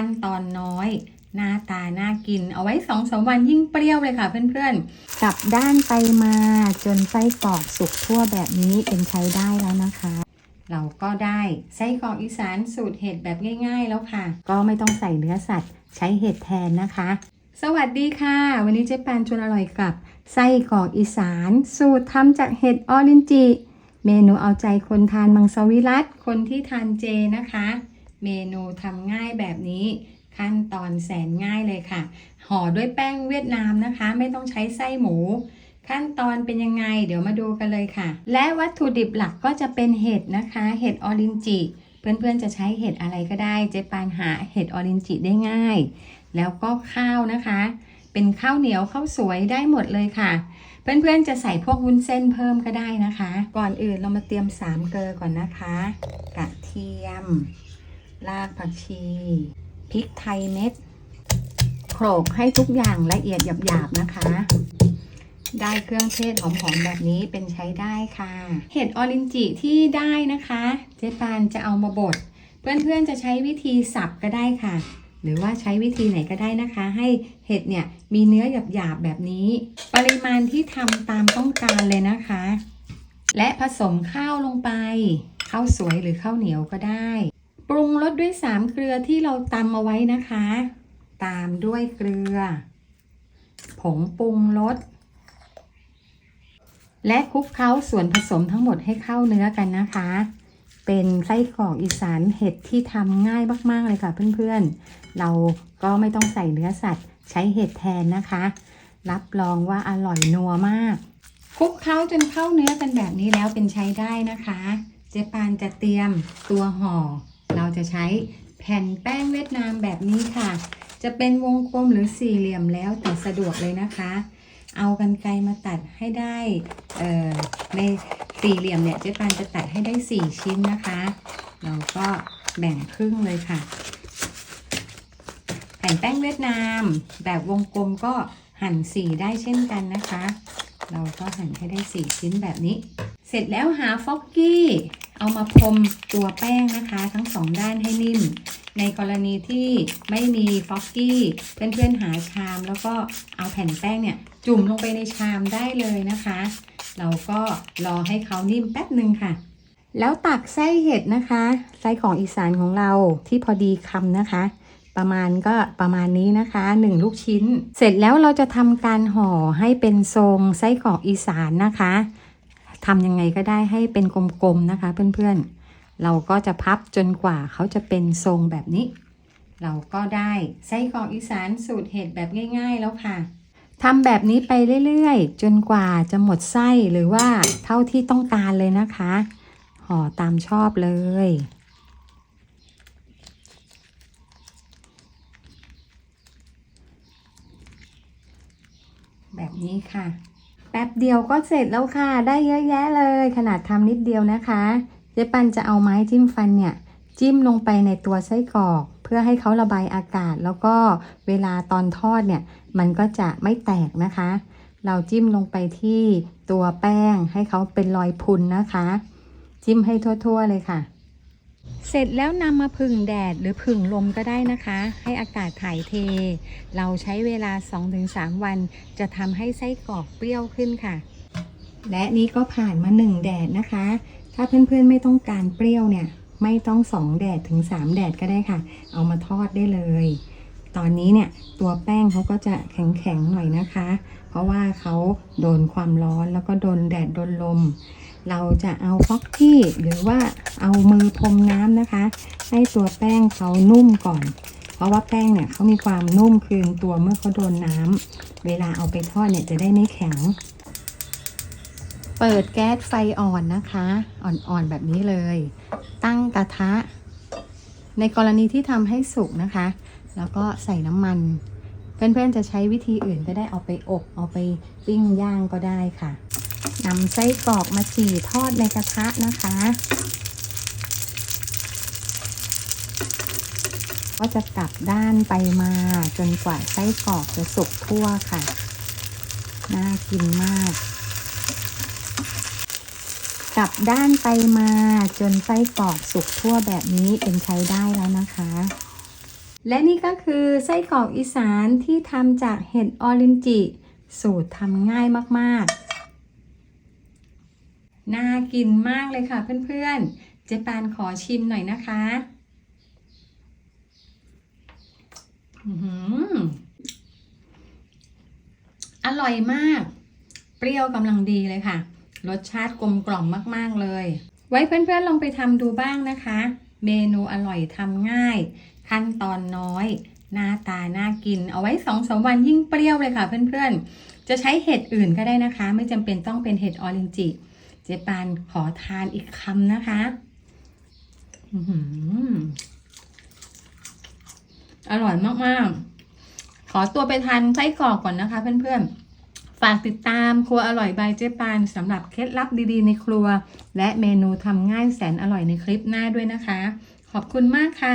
ขั้นตอนน้อย หน้าตาน่ากิน เอาไว้สองสามวันยิ่งเปรี้ยวเลยค่ะเพื่อนๆกลับด้านไปมาจนไส้กรอกสุกทั่วแบบนี้เป็นใช้ได้แล้วนะคะเราก็ได้ไส้กรอกอีสานสูตรเห็ดแบบง่ายๆแล้วค่ะ ก็ไม่ต้องใส่เนื้อสัตว์ ใช้เห็ดแทนนะคะ สวัสดีค่ะ วันนี้เจ๊ปานชวนอร่อยกับ ไส้กรอกอีสาน สูตรทำจากเห็ดออรินจิ เมนูเอาใจคนทานมังสวิรัตคนที่ทานเจนะคะ เมนูทำง่ายแบบนี้ ขั้นตอนแสนง่ายเลยค่ะ ห่อด้วยแป้งเวียดนามนะคะ ไม่ต้องใช้ไส้หมู ขั้นตอนเป็นยังไง เดี๋ยวมาดูกันเลยค่ะ และวัตถุดิบหลักก็จะเป็นเห็ดนะคะ เห็ดออรินจิ เพื่อนๆจะใช้เห็ดอะไรก็ได้ เจ๊ปานหาเห็ดออรินจิได้ง่าย แล้วก็ข้าวนะคะ เป็นข้าวเหนียวข้าวสวยได้หมดเลยค่ะเพื่อนๆ จะใส่พวกวุ้นเส้นเพิ่มก็ได้นะคะ ก่อนอื่นเรามาเตรียมสามเกลือก่อนนะคะ กระเทียม รากผักชีพริกไทยเม็ดโขลกให้ทุกอย่างละเอียดหยาบๆนะคะ ได้เครื่องเทศหอมๆแบบนี้เป็นใช้ได้ค่ะ เห็ดออรินจิที่ได้นะคะ เจ๊ปานจะเอามาบดเพื่อนๆจะใช้วิธีสับก็ได้ค่ะ หรือว่าใช้วิธีไหนก็ได้นะคะ ให้เห็ดเนี่ยมีเนื้อหยาบๆแบบนี้ ปริมาณที่ทำตามต้องการเลยนะคะ และผสมข้าวลงไปข้าวสวยหรือข้าวเหนียวก็ได้ ปรุงรสด้วยสามเกลือที่เราตำเอาไว้นะคะ ตามด้วยเกลือ ผงปรุงรสและคลุกเคล้าส่วนผสมทั้งหมดให้เข้าเนื้อกันนะคะ เป็นไส้กรอกอีสานเห็ดที่ทำง่ายมากๆเลยค่ะเพื่อนๆ เราก็ไม่ต้องใส่เนื้อสัตว์ใช้เห็ดแทนนะคะ รับรองว่าอร่อยนัวมากคลุกเคล้าจนเข้าเนื้อกันแบบนี้แล้วเป็นใช้ได้นะคะ เจปานจะเตรียมตัวห่อ เราจะใช้แผ่นแป้งเวียดนามแบบนี้ค่ะ จะเป็นวงกลมหรือสี่เหลี่ยมแล้วแต่สะดวกเลยนะคะ เอากันไกรมาตัดให้ได้เอ่อในสี่เหลี่ยมเนี่ยเจ๊ปานจะตัดให้ได้สี่ชิ้นนะคะ เราก็แบ่งครึ่งเลยค่ะ แผ่นแป้งเวียดนามแบบวงกลมก็หั่นสี่ได้เช่นกันนะคะ เราก็หั่นให้ได้สี่ชิ้นแบบนี้ เสร็จแล้วหาฟอกกี้ เอามาพรมตัวแป้งนะคะ ทั้งสองด้านให้นิ่ม ในกรณีที่ไม่มีฟอกกี้เพื่อนๆหาชาม แล้วก็เอาแผ่นแป้งเนี่ย จุ่มลงไปในชามได้เลยนะคะ เราก็รอให้เขานิ่มแป๊บหนึ่งค่ะ แล้วตักไส้เห็ดนะคะ ไส้ของอีสานของเราที่พอดีคำนะคะ ประมาณก็ประมาณนี้นะคะหนึ่งลูกชิ้น เสร็จแล้วเราจะทำการห่อให้เป็นทรงไส้กรอกอีสานนะคะ ทำยังไงก็ได้ให้เป็นกลมๆนะคะ เพื่อนๆ เราก็จะพับจนกว่าเขาจะเป็นทรงแบบนี้ เราก็ได้ไส้กรอกอีสานสูตรเห็ดแบบง่าย ๆ แล้วค่ะทำแบบนี้ไปเรื่อยๆ จนกว่าจะหมดไส้หรือว่าเท่าที่ต้องการเลยนะคะห่อตามชอบเลย แบบนี้ค่ะ แป๊บเดียวก็เสร็จแล้วค่ะ ได้เยอะแยะเลย ขนาดทำนิดเดียวนะคะเจ๊ปันจะเอาไม้จิ้มฟันเนี่ย จิ้มลงไปในตัวไส้กรอก เพื่อให้เขาระบายอากาศ แล้วก็เวลาตอนทอดเนี่ย มันก็จะไม่แตกนะคะ เราจิ้มลงไปที่ตัวแป้งให้เขาเป็นรอยพุนนะคะ จิ้มให้ทั่ว ๆ เลยค่ะ เสร็จแล้วนำมาผึ่งแดดหรือผึ่งลมก็ได้นะคะ ให้อากาศถ่ายเท เราใช้เวลา 2-3 วัน จะทำให้ไส้กรอกเปรี้ยวขึ้นค่ะ และนี้ก็ผ่านมา1แดดนะคะ ถ้าเพื่อนๆไม่ต้องการเปรี้ยวเนี่ย ไม่ต้อง2แดดถึง3แดดก็ได้ค่ะ เอามาทอดได้เลย ตอนนี้เนี่ยตัวแป้งเขาก็จะแข็งๆหน่อยนะคะ เพราะว่าเขาโดนความร้อนแล้วก็โดนแดดโดนลม เราจะเอาฟอกกี้หรือว่าเอามือพรมน้ำนะคะ ให้ตัวแป้งเขานุ่มก่อน เพราะว่าแป้งเนี่ยเขามีความนุ่มคืนตัวเมื่อเขาโดนน้ำเวลาเอาไปทอดเนี่ยจะได้ไม่แข็ง เปิดแก๊สไฟอ่อนนะคะ อ่อนๆแบบนี้เลย ตั้งกระทะ ในกรณีที่ทำให้สุกนะคะ แล้วก็ใส่น้ำมัน เพื่อนๆจะใช้วิธีอื่นก็ได้เอาไปอบเอาไปปิ้งย่างก็ได้ค่ะ นำไส้กรอกมาจี่ทอดในกระทะนะคะ ก็จะกลับด้านไปมาจนกว่าไส้กรอกจะสุกทั่วค่ะ น่ากินมาก กลับด้านไปมาจนไส้กรอกสุกทั่วแบบนี้เป็นใช้ได้แล้วนะคะและนี่ก็คือไส้กรอกอีสานที่ทำจากเห็ดออรินจิ สูตรทำง่ายมาก ๆ น่ากินมากเลยค่ะเพื่อนๆ เจ๊ปนขอชิมหน่อยนะคะอร่อยมาก เปรี้ยวกำลังดีเลยค่ะ รสชาติกลมกล่อมมากๆเลย ไว้เพื่อนๆลองไปทำดูบ้างนะคะ เมนูอร่อยทำง่าย ขั้นตอนน้อย หน้าตาน่ากิน เอาไว้สองสามวันยิ่งเปรี้ยวเลยค่ะเพื่อนๆ จะใช้เห็ดอื่นก็ได้นะคะ ไม่จำเป็นต้องเป็นเห็ดออรินจิ จ๊ปานขอทานอีกคำนะคะอร่อยมากๆ ขอตัวไปทานไส้กรอกก่อนนะคะ เพื่อนๆ ฝากติดตามครัวอร่อยบายเจ๊ปานสำหรับเคล็ดลับดีๆในครัว และเมนูทำง่ายแสนอร่อยในคลิปหน้าด้วยนะคะ ขอบคุณมากค่ะ